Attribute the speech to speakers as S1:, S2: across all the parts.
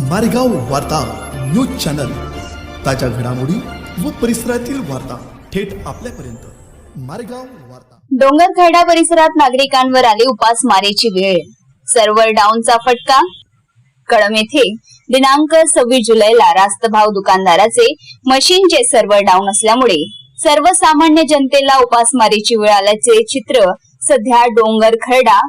S1: मारेगाव वार्ता news channel. ताज्या घडामोडी व परिसरातील वार्ता थेट आपल्यापर्यंत. मारेगाव वार्ता.
S2: डोंगरखेडा परिसरात नागरिकांवर आली उपासमारीची वेळ. सर्व्हर डाऊनचा फटका? कळम येथे दिनांक सव्वीस जुलैला रास्त भाव दुकानदाराचे मशीनचे सर्व्हर डाऊन असल्यामुळे सर्वसामान्य जनतेला उपासमारीची वेळ आल्याचे चित्र सध्या डोंगर खरडा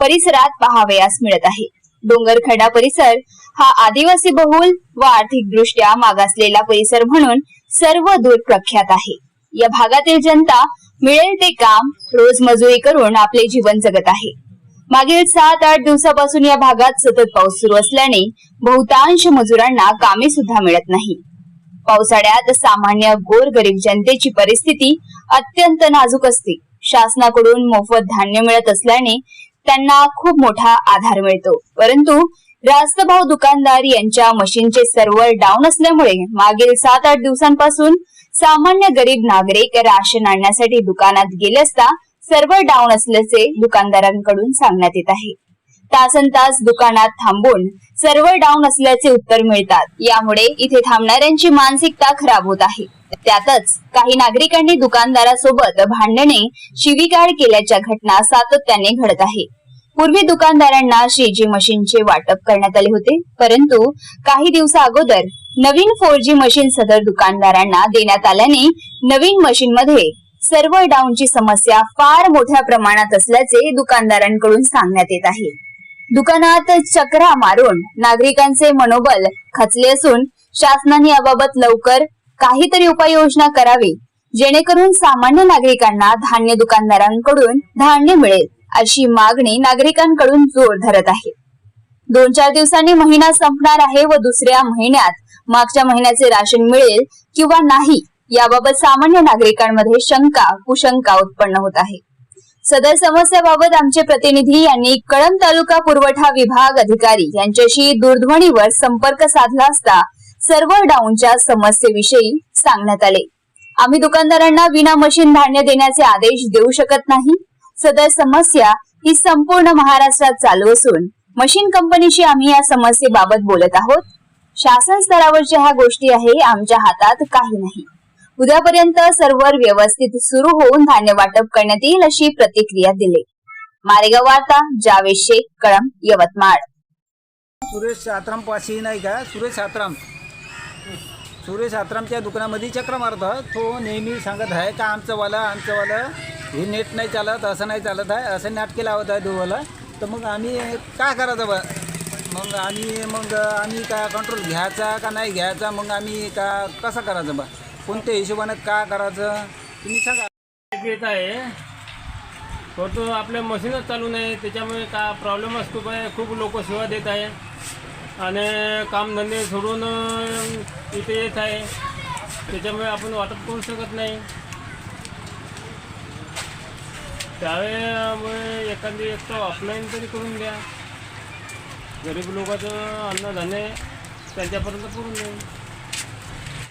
S2: परिसरात पाहावयास मिळत आहे. डोंगरखडा परिसर हा आदिवासी बहुल व आर्थिकदृष्ट्या मागासलेला परिसर म्हणून सर्व दूर प्रख्यात आहे. या भागातील जनता मिळेल ते काम रोज मजुरी करून आपले जीवन जगत आहे. मागील सात आठ दिवसापासून या भागात सतत पाऊस सुरू असल्याने बहुतांश मजुरांना कामे सुद्धा मिळत नाही. पावसाळ्यात सामान्य गोर गरीब जनतेची परिस्थिती अत्यंत नाजूक असते. शासनाकडून मोफत धान्य मिळत असल्याने त्यांना खूप मोठा आधार मिळतो. परंतु रास्तभाव दुकानदार यांच्या मशीनचे सर्व्हर डाऊन असल्यामुळे मागील सात आठ दिवसांपासून सामान्य गरीब नागरिक राशन आणण्यासाठी दुकानात गेले असता सर्व्हर डाऊन असल्याचे दुकानदारांकडून सांगण्यात येत आहे. तासन तास दुकानात थांबून सर्व्हर डाऊन असल्याचे उत्तर मिळतात. यामुळे इथे थांबणाऱ्यांची मानसिकता खराब होत आहे. त्यातच काही नागरिकांनी दुकानदारासोबत भांडणे शिवीगाळ केल्याच्या घटना सातत्याने घडत आहे. पूर्वी दुकानदारांना शेजी मशीनचे वाटप करण्यात आले होते परंतु काही दिवसा अगोदर नवीन फोर जी मशीन सदर दुकानदारांना देण्यात आल्याने नवीन मशीनमध्ये सर्व्हर डाऊनची समस्या फार मोठ्या प्रमाणात असल्याचे दुकानदारांकडून सांगण्यात येत आहे. दुकानात चक्रा मारून नागरिकांचे मनोबल खचले असून शासनाने याबाबत लवकर काहीतरी उपाययोजना करावी जेणेकरून सामान्य नागरिकांना धान्य दुकानदारांकडून धान्य मिळेल अशी मागणी नागरिकांकडून जोर धरत आहे. दोन चार दिवसांनी महिना संपणार आहे व दुसऱ्या महिन्यात मागच्या महिन्याचे राशन मिळेल किंवा नाही याबाबत सामान्य नागरिकांमध्ये शंका कुशंका उत्पन्न होत आहे. सदर समस्याबाबत आमचे प्रतिनिधी यांनी कळंब तालुका पुरवठा विभाग अधिकारी यांच्याशी दूरध्वनीवर संपर्क साधला असता सर्व्हर डाऊनच्या समस्येविषयी सांगण्यात आले. आम्ही दुकानदारांना विना मशीन धान्य देण्याचे आदेश देऊ शकत नाही. सदर समस्या ही संपूर्ण महाराष्ट्रात चालू असून मशीन कंपनीशी आम्ही या समस्येबाबत बोलत आहोत. शासन स्तरावरच्या ह्या गोष्टी आहे आमच्या हातात काही नाही. उद्यापर्यंत सर्व्हर व्यवस्थित सुरू होऊन धान्य वाटप करण्यात येईल अशी प्रतिक्रिया दिली. मारेगाव वार्ता जावेद शेख कळम यवतमाळ.
S3: सुरेश सातराम पाशी नाही का? सुरेश सातराम. सुरेश आत्रामच्या दुकानामध्ये चक्र तो नेहमी सांगत आहे का आमचंवालं आमचंवालं हे नेट नाही चालत असं नाही चालत आहे असं नाटके लावत आहे दोघाला. तर मग आम्ही काय करायचं बा? मग आम्ही मग आम्ही का कंट्रोल घ्यायचा का नाही घ्यायचा? मग आम्ही का कसं करायचं बा? कोणत्या हिशोबानं का करायचं? तुम्ही सांगा.
S4: येत आहे. तो आपल्या मशीनच चालू नाही त्याच्यामुळे का प्रॉब्लेम असतो आहे खूप लोक सेवा देत आहे. आणि कामधंदे सोडून इथे येत आहे. त्याच्यामुळे आपण वाटप करू शकत नाही. त्यावेळेमुळे एखादी एक तर ऑफलाईन तरी करून द्या. गरीब लोकांचं अन्नधान्य त्यांच्यापर्यंत करून द्या